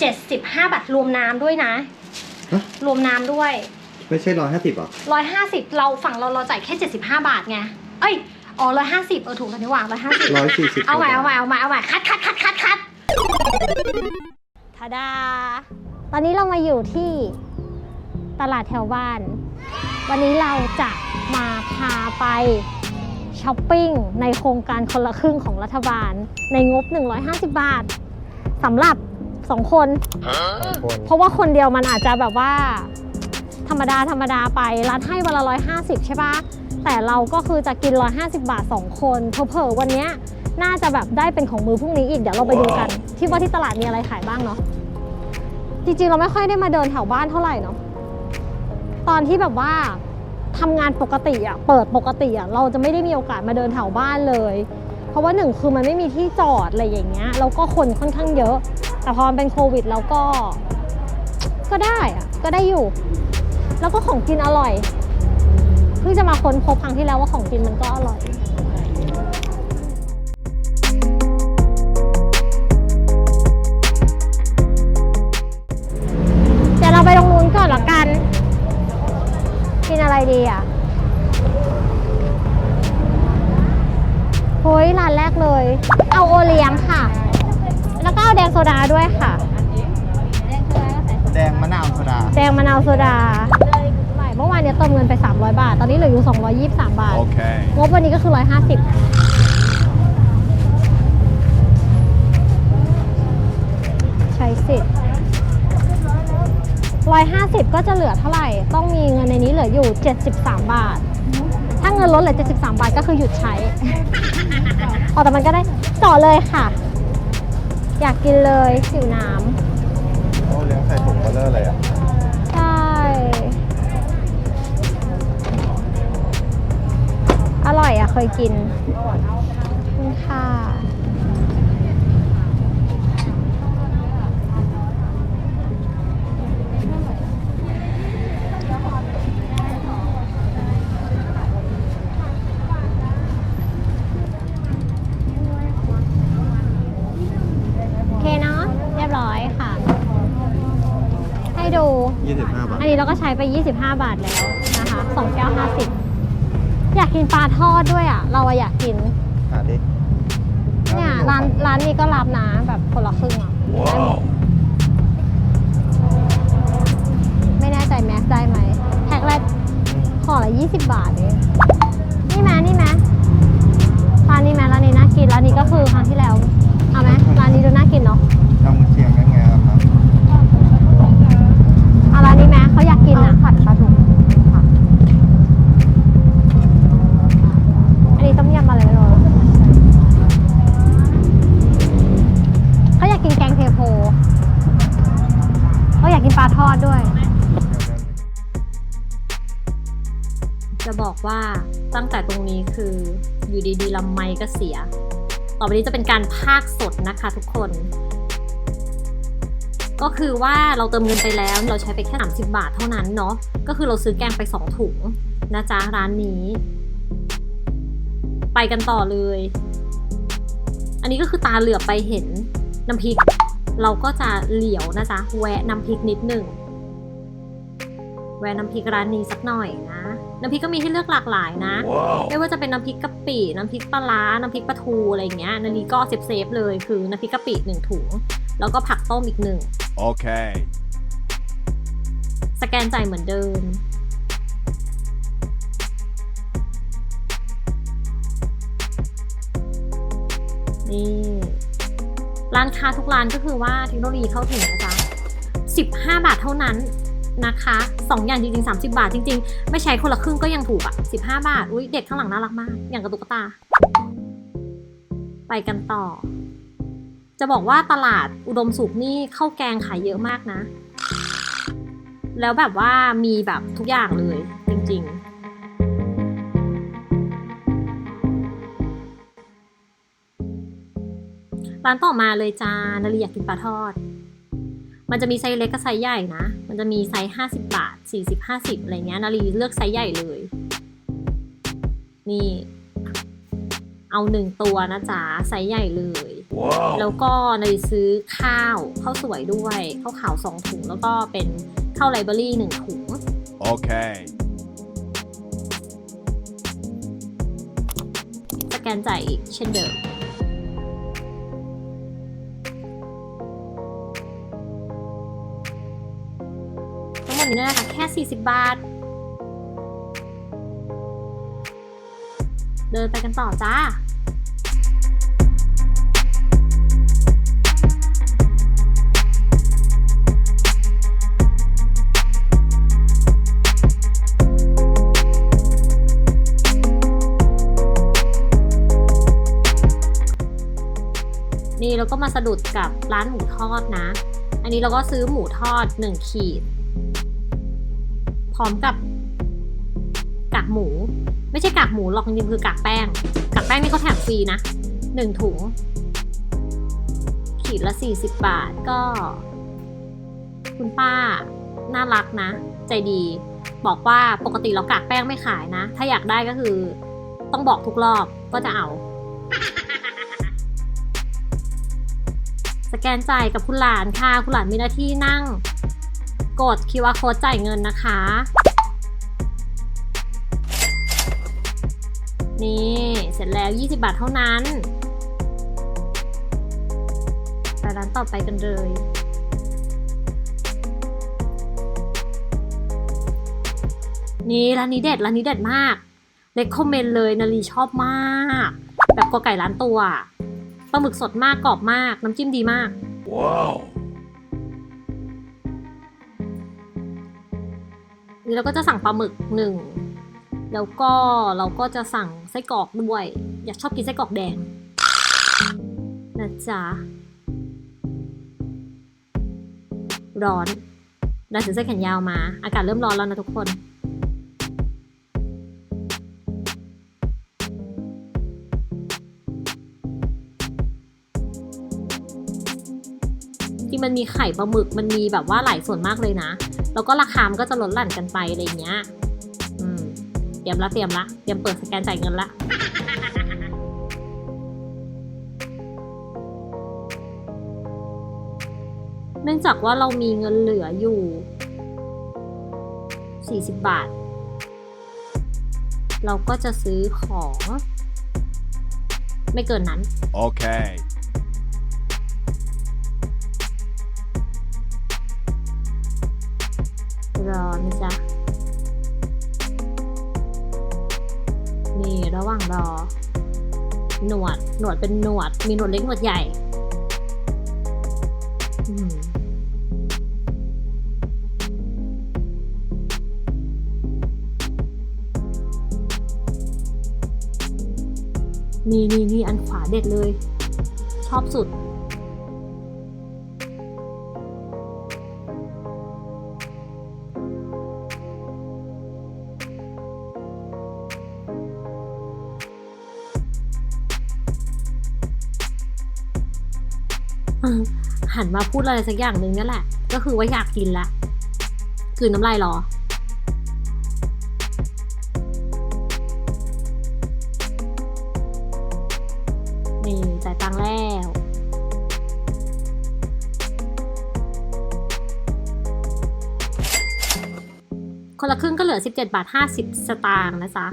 75 บาทรวมน้ำด้วยนะ ฮะ รวมน้ำด้วย ไม่ใช่ร้อยห้าสิบหรอ150เราฝั่งเราเราจ่ายแค่75บาทไง เอ้ย อ๋อ150เออถูกแล้วนี่หว่า150ร้อยสี่สิบเอาใหม่เอาใหม่เอาใหม่เอาใหม่คัดคัดคัดคัดคัดทาดา ตอนนี้เรามาอยู่ที่ตลาดแถวบ้าน วันนี้เราจะมาพาไปช้อปปิ้งในโครงการคนละครึ่งของรัฐบาล ในงบ 150 บาทสำหรับ 2คน คนเพราะว่าคนเดียวมันอาจจะแบบว่า ธรรมดาธรรมดาไปร้านให้วันละ150ใช่ปะแต่เราก็คือจะกิน 150 บาท 2 คนเผลอๆวันเนี้ยน่าจะแบบได้เป็นของมือพรุ่งนี้อีก เดี๋ยวเราไปดูกัน ที่ว่าที่ตลาดมีอะไรขายบ้างเนาะจริงๆ เราไม่ค่อยได้มาเดินแถวบ้านเท่าไหร่เนาะตอนที่แบบว่าทำงานปกติอะเปิดปกติอะเราจะไม่ได้มีโอกาสมาเดินแถวบ้านเลย เพราะว่าหนึ่งคือมันไม่มีที่จอดอะไรอย่างเงี้ยแล้วก็คนค่อนข้างเยอะ แต่พอมันเป็นโควิดเราก็ ก็ได้อะก็ได้อยู่ แล้วก็ของกินอร่อย เพิ่งจะมาค้นพบครั้งที่แล้วว่าของกินมันก็อร่อยเดี๋ยวเราไปตรงนู้นก่อนละกัน กินอะไรดีอะเฮ้ยร้านแรกเลย เอาโอเลี้ยงค่ะ แล้วก็เอาแดงโซดาด้วยค่ะ แดงมะนาวโซดา แดงมะนาวโซดาเมื่อวานเนี้ยเติมเงินไป 300 บาท ตอนนี้เหลืออยู่ 223 บาท Okay. งบวันนี้ก็คือ 150ใช้สิทธิ์150 ก็จะเหลือเท่าไหร่ ต้องมีเงินในนี้เหลืออยู่ 73 บาท ถ้าเงินลดเหลือ 73 บาทก็คือหยุดใช้ อ๋อแต่มันก็ได้ต่อเลยค่ะ อยากกินเลยสิวน้ำโอ้เลี้ยงใส่ถุงเบลเลอร์เลยอะใช่ อร่อยอะเคยกินขอบคุณค่ะ โอเคเนาะเรียบร้อยค่ะ ให้ ดูยี่สิบห้าบาท อันนี้เราก็ใช้ไป 25 บาทแล้วนะคะ2แก้ว50 อยากกินปลาทอดด้วยอะ เราอะอยากกิน หาดิเนี่ยร้านร้านนี้ก็รับนะแบบคนละครึ่งอะได้หมดไม่แน่ใจแม็กได้ไหมแพ็คละห่อละ20 บาทเองนี่ไหมนี่ไหม จะบอกว่าตั้งแต่ตรงนี้คืออยู่ดีๆลำไม้ก็เสีย ต่อไปนี้จะเป็นการพากสดนะคะทุกคน ก็คือว่าเราเติมเงินไปแล้วเราใช้ไปแค่ 30 บาทเท่านั้นเนาะก็คือเราซื้อแกงไป 2 ถุงนะจ๊ะร้านนี้ ไปกันต่อเลย อันนี้ก็คือตาเหลือบไปเห็นน้ำพริก เราก็จะเหลียวนะจ๊ะแวะน้ำพริกนิดหนึ่งแวะน้ำพริกร้านนี้สักหน่อยนะ น้ำพริกก็มีให้เลือกหลากหลายนะ Wow. ไม่ว่าจะเป็นน้ำพริกกะปิ น้ำพริกปลาร้า น้ำพริกปลาทูอะไรอย่างเงี้ยนันนี้ก็เซฟเซฟๆเลยคือน้ำพริกกะปิหนึ่งถุง แล้วก็ผักต้มอีกหนึ่ง Okay. สแกนจ่ายเหมือนเดิมนี่ร้านค้าทุกร้านก็คือว่าเทคโนโลยีเข้าถึงนะจ๊ะ15 บาทเท่านั้น นะคะ2อย่างจริงๆ 30 บาทจริงๆ ไม่ใช้คนละครึ่งก็ยังถูกอะ15 บาท อุ้ยเด็กข้างหลังน่ารักมาก อย่างกระตุกตา ไปกันต่อ จะบอกว่าตลาดอุดมสุขนี่ข้าวแกงขายเยอะมากนะ แล้วแบบว่ามีแบบทุกอย่างเลยจริงๆร้านต่อมาเลยจ้านาลีอยากกินปลาทอด มันจะมีไซส์เล็กกับไซส์ใหญ่นะ จะมีไซส์ห้าสิบบาทสี่สิบห้าสิบอะไรเงี้ยนาลีเลือกไซส์ใหญ่เลย นี่ เอาหนึ่งตัวนะจ๊ะไซส์ใหญ่เลยแล้วก็ในซื้อข้าวข้าวสวยด้วยข้าวขาวสองถุง แล้วก็เป็นข้าวไลเบอรี่หนึ่งถุง Okay. สแกนจ่ายอีกเช่นเดิม ทั้งหมดนี้นะคะแค่ 40 บาท เดินไปกันต่อจ้านี่เราก็มาสะดุดกับร้านหมูทอดนะ อันนี้เราก็ซื้อหมูทอด 1 ขีด ร้อมกับกากหมู ไม่ใช่กากหมูหรอกจริงๆคือกากแป้งกากแป้งนี่เขาแถมฟรีนะ1ถุง ขีดละ40บาทก็ คุณป้าน่ารักนะ ใจดี บอกว่าปกติเรากากแป้งไม่ขายนะ ถ้าอยากได้ก็คือต้องบอกทุกรอบก็จะเอา สแกนจ่ายกับคุณหลานค่ะ คุณหลานมีหน้าที่นั่ง กด QR code จ่ายเงินนะคะ นี่เสร็จแล้ว 20 บาทเท่านั้นไปร้านต่อไปกันเลยนี่ร้านนี้เด็ดร้านนี้เด็ดมากเล็กคอมเมนต์เลยนาลีชอบมาก แบบกอไก่ร้านตัวปลาหมึกสดมากกรอบมาก น้ำจิ้มดีมาก Wow. นี่เราก็จะสั่งปลาหมึกหนึ่งแล้วก็เราก็จะสั่งไส้กรอกด้วย อยากชอบกินไส้กรอกแดงนะจ๊ะร้อนได้ถือเสื้อแขนยาวมา อากาศเริ่มร้อนแล้วนะทุกคน ที่มันมีไข่ปลาหมึกมันมีแบบว่าหลายส่วนมากเลยนะ แล้วก็ราคามันก็จะลดหลั่นกันไปอะไรเงี้ยอืมเตรียมละเตรียมละเตรียมเปิดสแกนจ่ายเงินละเนื่องจากว่าเรามีเงินเหลืออยู่ 40 บาท เราก็จะซื้อของ ไม่เกินนั้น Okay. รอนะจ๊ะ นี่ระหว่างรอ หนวด หนวดเป็นหนวด มีหนวดเล็กหนวดใหญ่นี่นี่นี่อันขวาเด็ดเลย ชอบสุด หันมาพูดอะไรสักอย่างหนึ่งนั่นแหละ ก็คือว่าอยากกินละกืนน้ำลายรอ นี่จ่ายตังค์แล้ว คนละครึ่งก็เหลือ 17 บาท 50 สตางค์นะจ๊ะ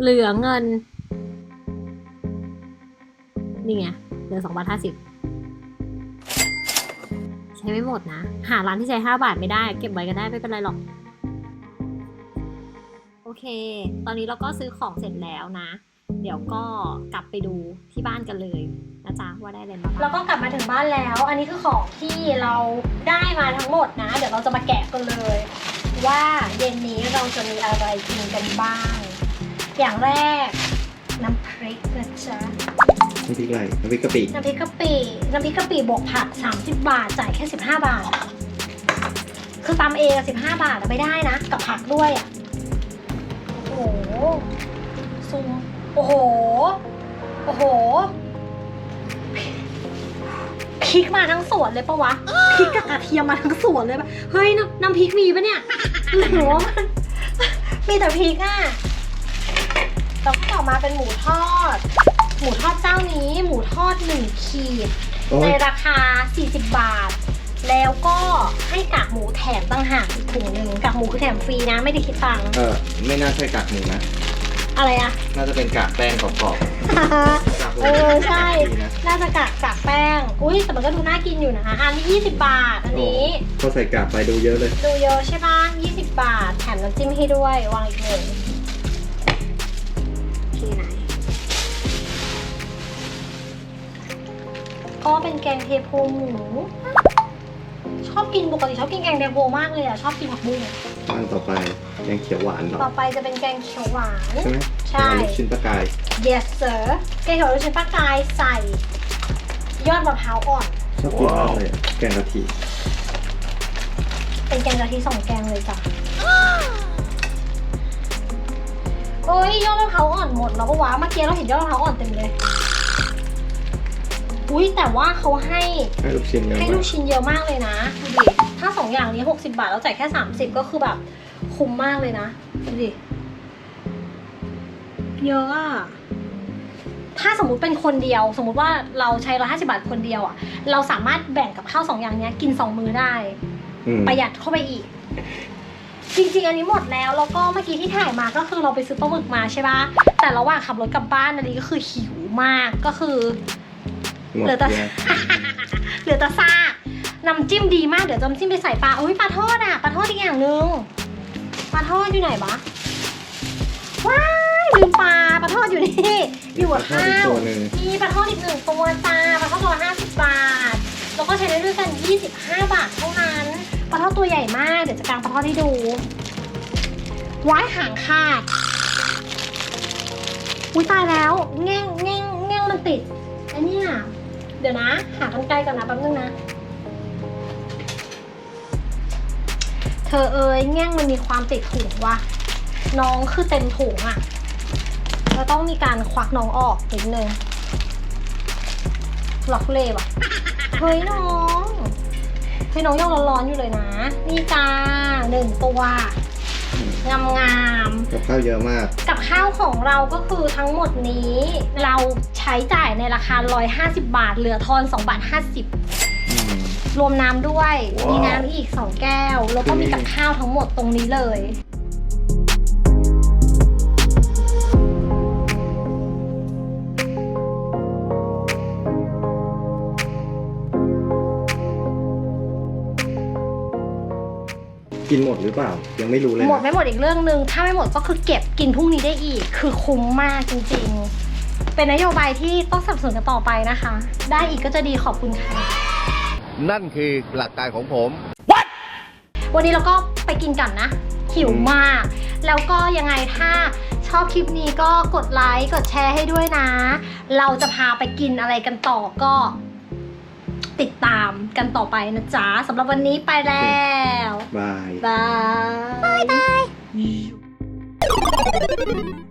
เหลือเงิน นี่ไง เหลือ 2 บาท 50 ใช้ไม่หมดนะ หาร้านที่ใช้5บาทไม่ได้ เก็บไว้ก็ได้ไม่เป็นไรหรอก โอเค ตอนนี้เราก็ซื้อของเสร็จแล้วนะ เดี๋ยวก็กลับไปดูที่บ้านกันเลยนะจ๊ะว่าได้อะไรมาบ้างแล้วก็กลับมาถึงบ้านแล้ว อันนี้คือของที่เราได้มาทั้งหมดนะ เดี๋ยวเราจะมาแกะกันเลย ว่าเย็นนี้เราจะมีอะไรกินกันบ้าง อย่างแรกน้ำพริกนะจ๊ะ น้ำพริกอะไรน้ำพริกกะปิน้ำพริกกะปิน้ำพริกกะปิบวกผัก 30 บาท จ่ายแค่ 15 บาท คือตำเองอะ15บาทอะไม่ได้นะ กับผักด้วยอะ โอ้โหซูมโอ้โห โอ้โหพริกมาทั้งสวนเลยปะวะพริกกับกระเทียมมาทั้งสวนเลยปะเฮ้ยน้ำน้ำพริกมีปะเนี่ยหรือว่ามันมีแต่พริกอะแล้วก็ต่อมาเป็นหมูทอด หมูทอดเจ้านี้หมูทอด1ขีด โอ้ในยราคา 40 บาท แล้วก็ให้กากหมูแถมตั้งหากอีกถุงหนึ่งกากหมูคือแถมฟรีนะไม่ได้คิดตังค์เออ ไม่น่าใช่กากหมูนะ อะไรอะ น่าจะเป็นกากแป้งกรอบๆกากหมูเออใช่ ดีนะน่าจะกากกากแป้ง อุ้ยแต่มันก็ดูน่ากินอยู่นะอันนี้20 บาท อันโอ้นี้เขาใส่กากไปดูเยอะเลย ดูเยอะใช่ปะ20 บาท แถมน้ำจิ้มให้ด้วย วางอีกหนึ่ง ก็เป็นแกงเทโพหมู ชอบกินปกติชอบกินแกงเทโพมากเลยอะชอบกินผักบุ้งอันต่อไปแกงเขียวหวานเนาะต่อไปจะเป็นแกงเขียวหวาน ใช่ไหมใช่เอาลูกชิ้นปลากาย yes sir แกงเขียวหวานลูกชิ้นปลากายใส่ ยอดมะพร้าวอ่อน ชอบกินมากเลยอะแกงกะทิเป็นแกงกะทิสองแกงเลยจ้ะโอ้ยยอดมะพร้าวอ่อนหมดแล้วปะวะเมื่อกี้เราเห็นยอดมะพร้าวอ่อนเต็มเลย อุ้ยแต่ว่าเขาให้ให้ลูกชิ้นเยอะให้มาลูกกชิ้นเยอะมากเลยนะดูดิถ้าสองอย่างนี้ 60 บาทแล้วจ่ายแค่ 30 ก็คือแบบ คุ้มมากเลยนะดูดิเยอะอะถ้าสมมุติเป็นคนเดียว สมมุติว่าเราใช้150บาทคนเดียวอะเราสามารถแบ่งกับข้าวสองอย่างเนี้ยกินสองมื้อได้ อืมประหยัดเข้าไปอีก จริงๆ อันนี้หมดแล้วแล้วก็เมื่อกี้ที่ถ่ายมาก็คือเราไปซื้อปลาหมึกมาใช่ปะแต่ระหว่างขับรถกลับบ้านอันนี้ก็คือหิวมากก็คือหมด เหลือแต่เยอะเหลือแต่ซากน้ำจิ้มดีมากเดี๋ยวจะน้ำจิ้มไปใส่ปลาอุ้ยปลาทอดอะปลาทอดอีกอย่างหนึ่งปลาทอดอยู่ไหนบะว้ายลืมปลาปลาทอดอยู่นี่อยู่กับข้าอีกวตัวหนึ่งมีปลาทอดอีกหนึ่งตัวจ้าปลาทอดตัวห้าสิบบาทแล้วก็ใช้ได้ด้วยกัน 25 บาทเท่านั้นปลาทอดตัวใหญ่มากเดี๋ยวจะกางปลาทอดให้ดูว้ายหางขาดอุ้ยตายแล้วแง่งแง่งแง่งมันติดไอ้เนี่ย เดี๋ยวนะ หากันไกลก่อนนะแป๊บนึงนะ เธอเอ้ยแง่งมันมีความติดถุงว่ะ น้องคือเต็มถุงอะ่ะเราต้องมีการควักน้องออกนิดนึงหลอกเล่ว่ะ เฮ้ยน้อง เฮ้ยน้องยังร้อนๆอยู่เลยนะ นี่จ้าหนึ่งตัว งามๆกับข้าวเยอะมาก กับข้าวของเราก็คือทั้งหมดนี้เราใช้จ่ายในราคา 150 บาท เหลือทอน2บาทอืม50 รวมน้ำด้วยว้าวมีน้ำอีก 2 แก้ว แล้วก็มีกับข้าวทั้งหมดตรงนี้เลย กินหมดหรือเปล่า ยังไม่รู้เลยนะหมดไม่หมดอีกเรื่องหนึ่งถ้าไม่หมดก็คือเก็บกินพรุ่งนี้ได้อีก คือคุ้มมากจริงๆ เป็นนโยบายที่ต้องสนับสนุนกันต่อไปนะคะ ได้อีกก็จะดีขอบคุณค่ะ นั่นคือหลักการของผม วันนี้เราก็ไปกินกันนะ หิวมาก แล้วก็ยังไงถ้าชอบคลิปนี้ก็กดไลค์กดแชร์ให้ด้วยนะ เราจะพาไปกินอะไรกันต่อก็ ติดตามกันต่อไปนะจ๊ะสำหรับวันนี้ไปแล้วบายบายบาย